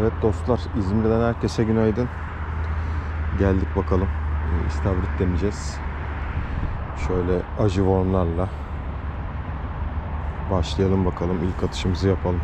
Evet dostlar İzmir'den herkese günaydın. Geldik bakalım. Ee, İstavrit deneyeceğiz. Şöyle acı wormlarla başlayalım bakalım. İlk atışımızı yapalım.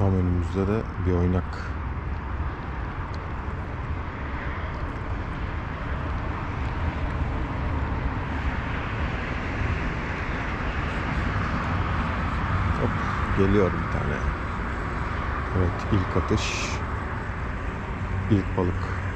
Tam önümüzde de bir oynak. Hop, geliyor bir tane. Evet ilk atış. İlk balık.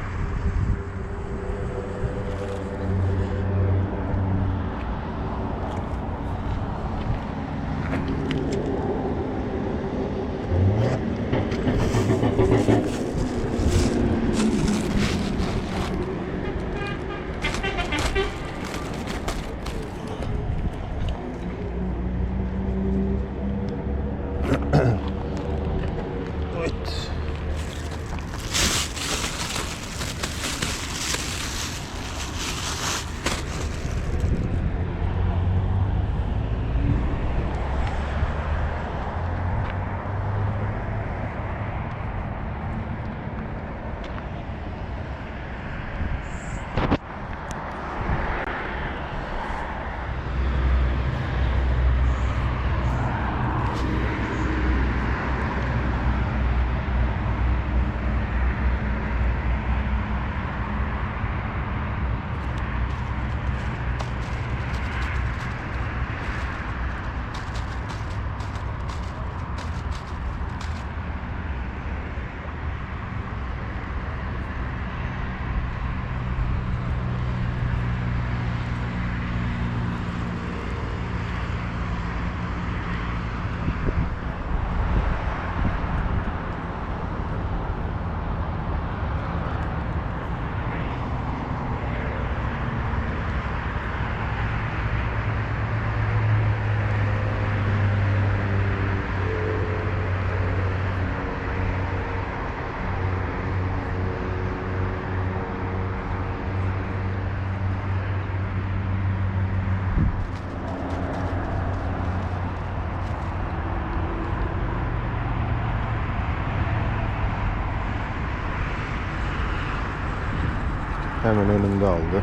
Hemen önümde aldı.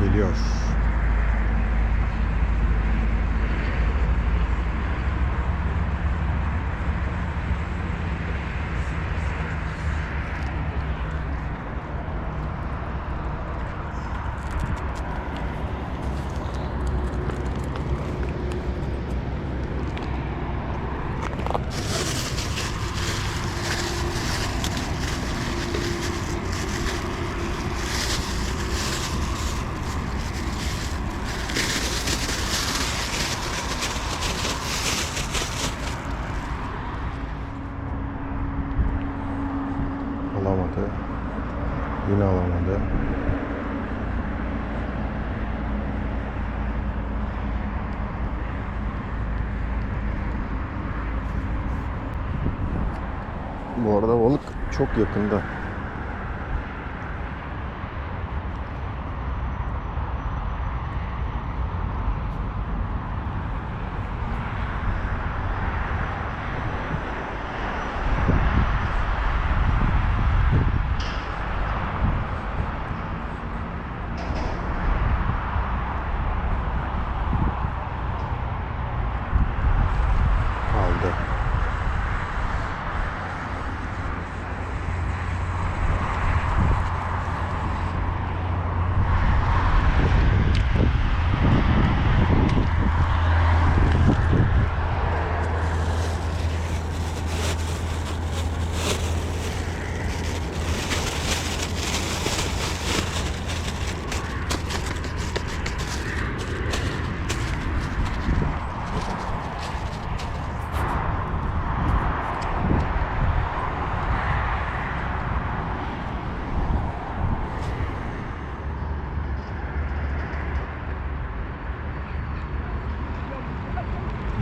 Geliyor. Alamadı. Yine alamadı. Bu arada balık çok yakında. Aldı.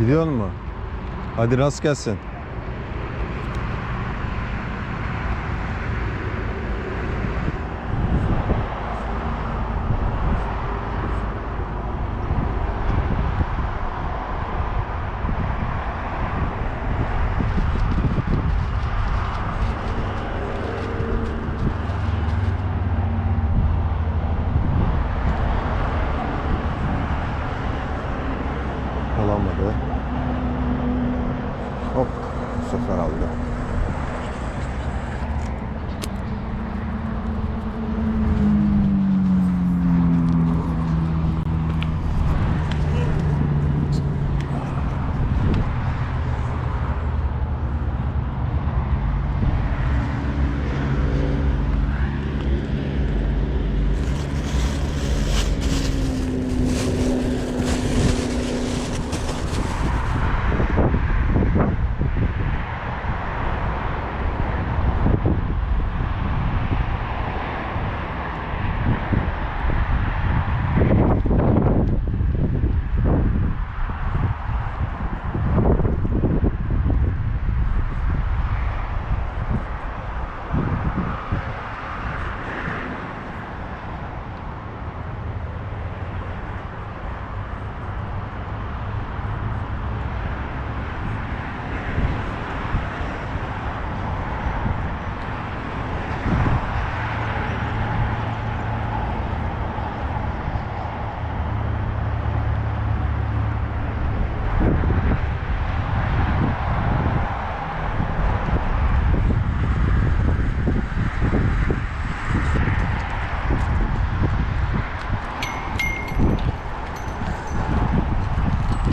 Gidiyor mu? Hadi rast gelsin. Olamadı. Hop bu sefer aldı.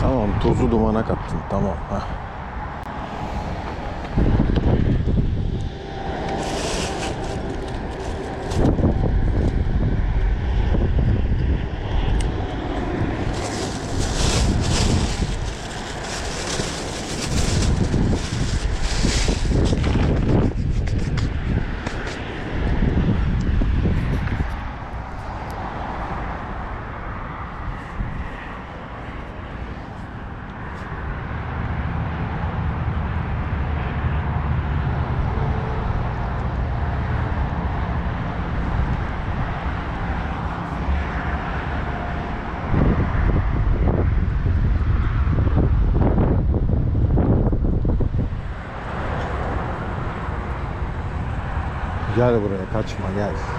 Tamam tozu dumana kattın tamam. Heh. Gel buraya kaçma gel.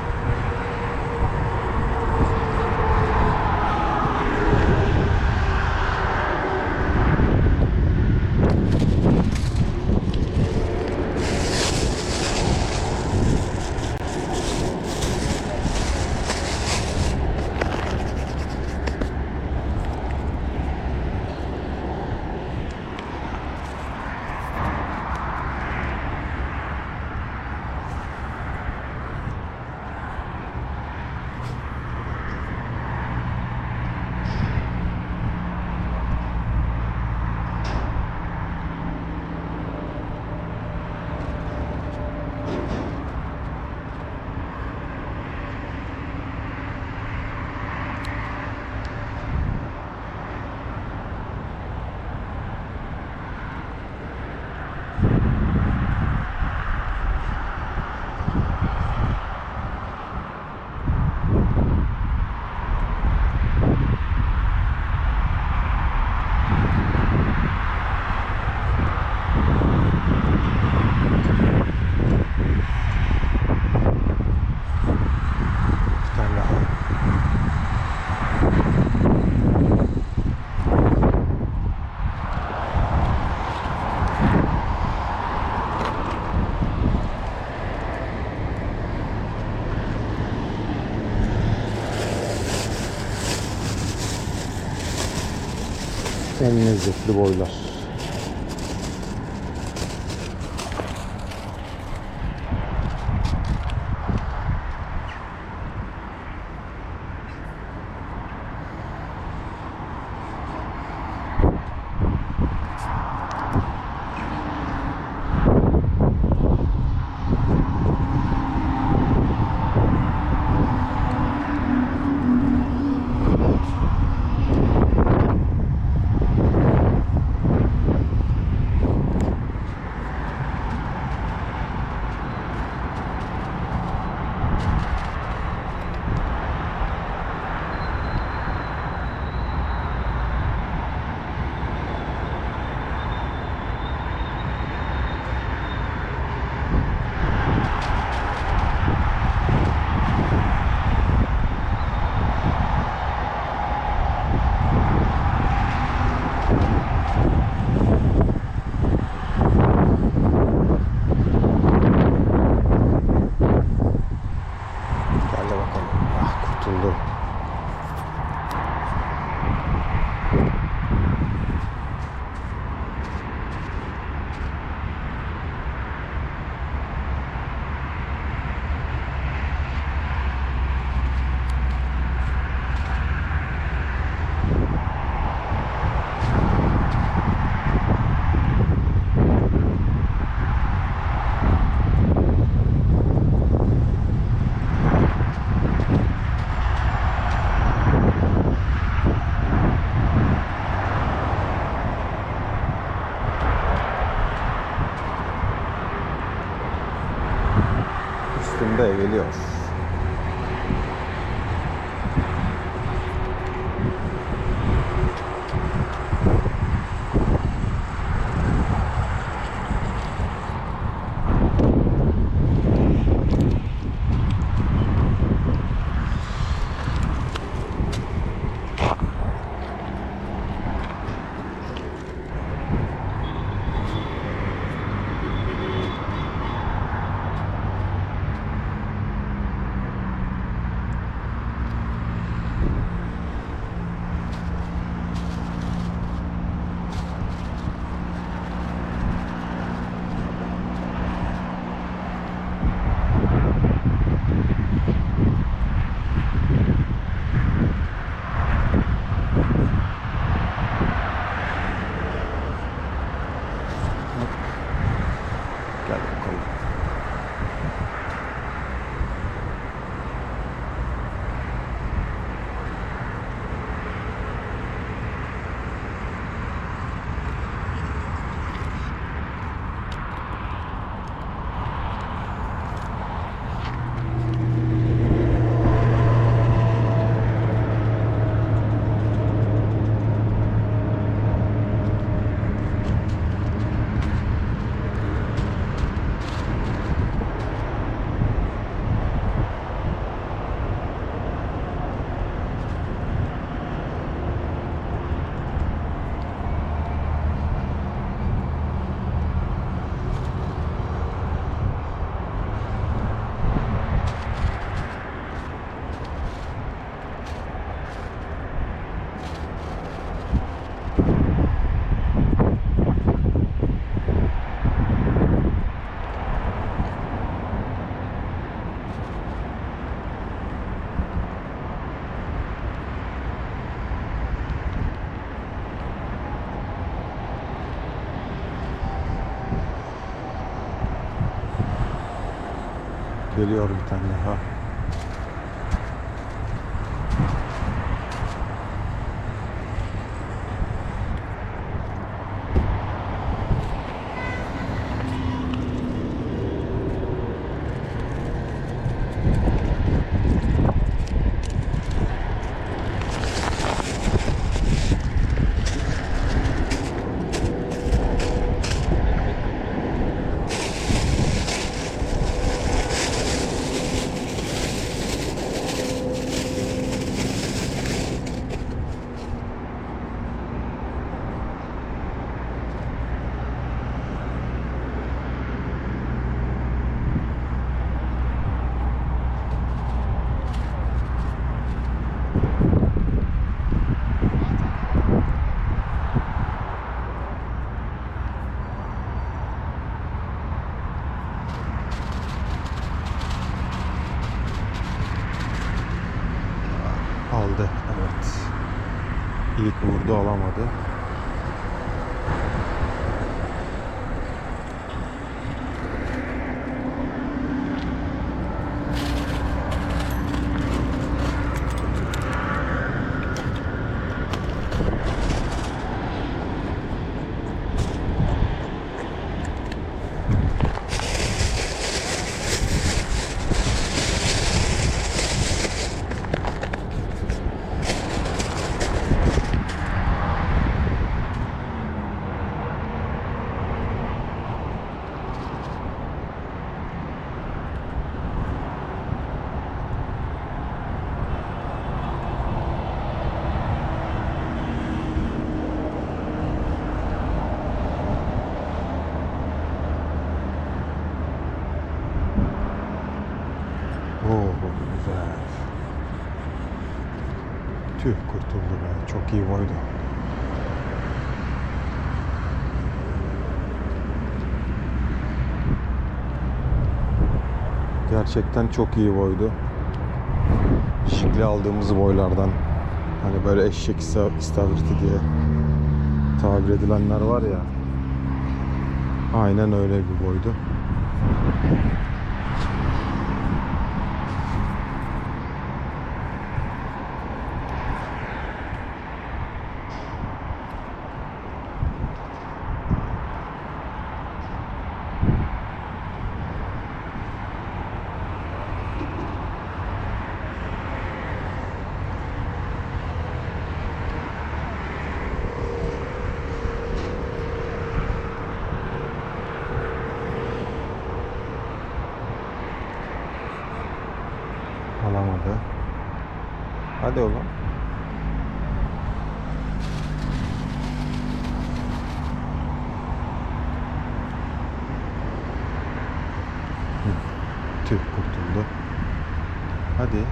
En lezzetli boylar. 太给力！Geliyor bir tane daha. Gerçekten çok iyi boydu. Şikli aldığımız boylardan. Hani böyle eşek ista- istavriti diye tabir edilenler var ya. Aynen öyle bir boydu. Alamadı. Hadi oğlum. Hı, Tüh kurtuldu. Hadi.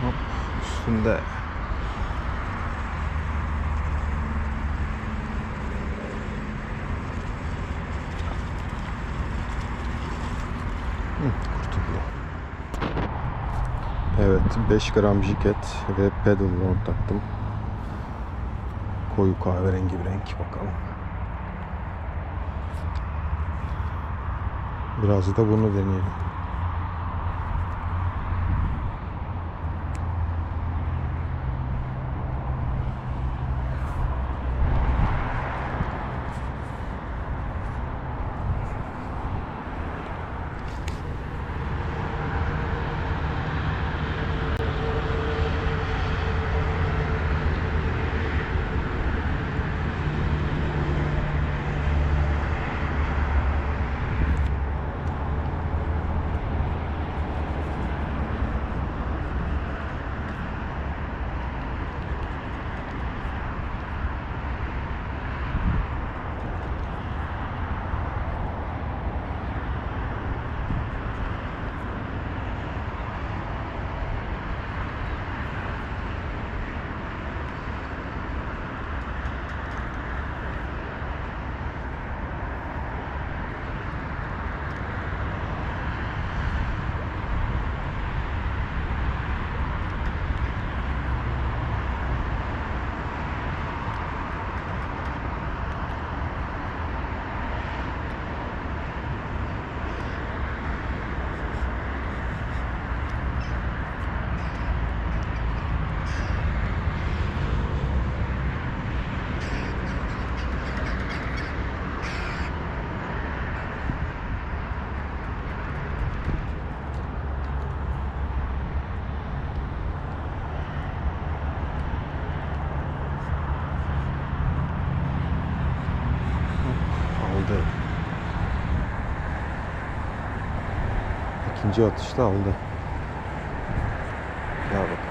Hop kurtuldu. Evet 5 gram jiket ve pedal board taktım. Koyu kahverengi bir renk bakalım. Biraz da bunu deneyelim. İkinci atışta aldı. Gel bakalım.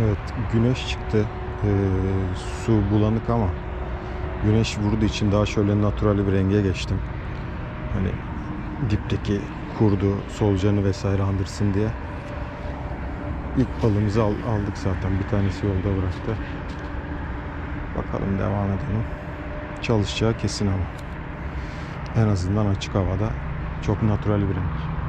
Evet güneş çıktı. Ee, su bulanık ama güneş vurduğu için daha şöyle natural bir renge geçtim. Hani dipteki kurdu, solucanı vesaire andırsın diye. İlk balığımızı al- aldık zaten. Bir tanesi yolda bıraktı. Bakalım devam edelim. Çalışacağı kesin ama. En azından açık havada çok natural bir renk.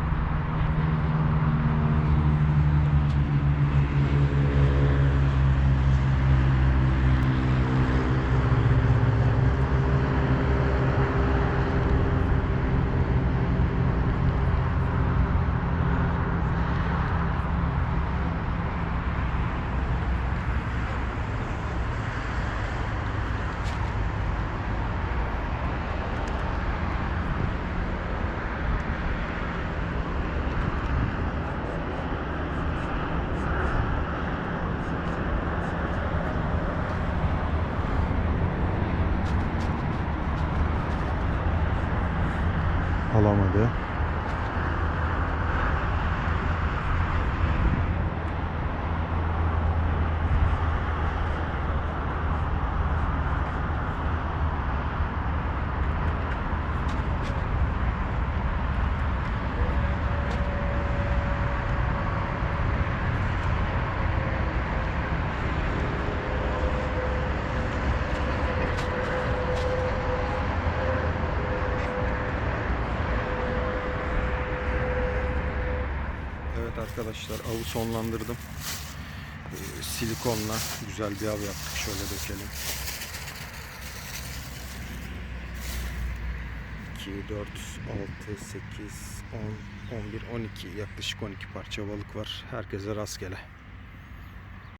Alamadı. Evet arkadaşlar avı sonlandırdım. Ee, silikonla güzel bir av yaptık. Şöyle dökelim. 2, 4, 6, 8, 10, 11, 12 yaklaşık 12 parça balık var. Herkese rastgele.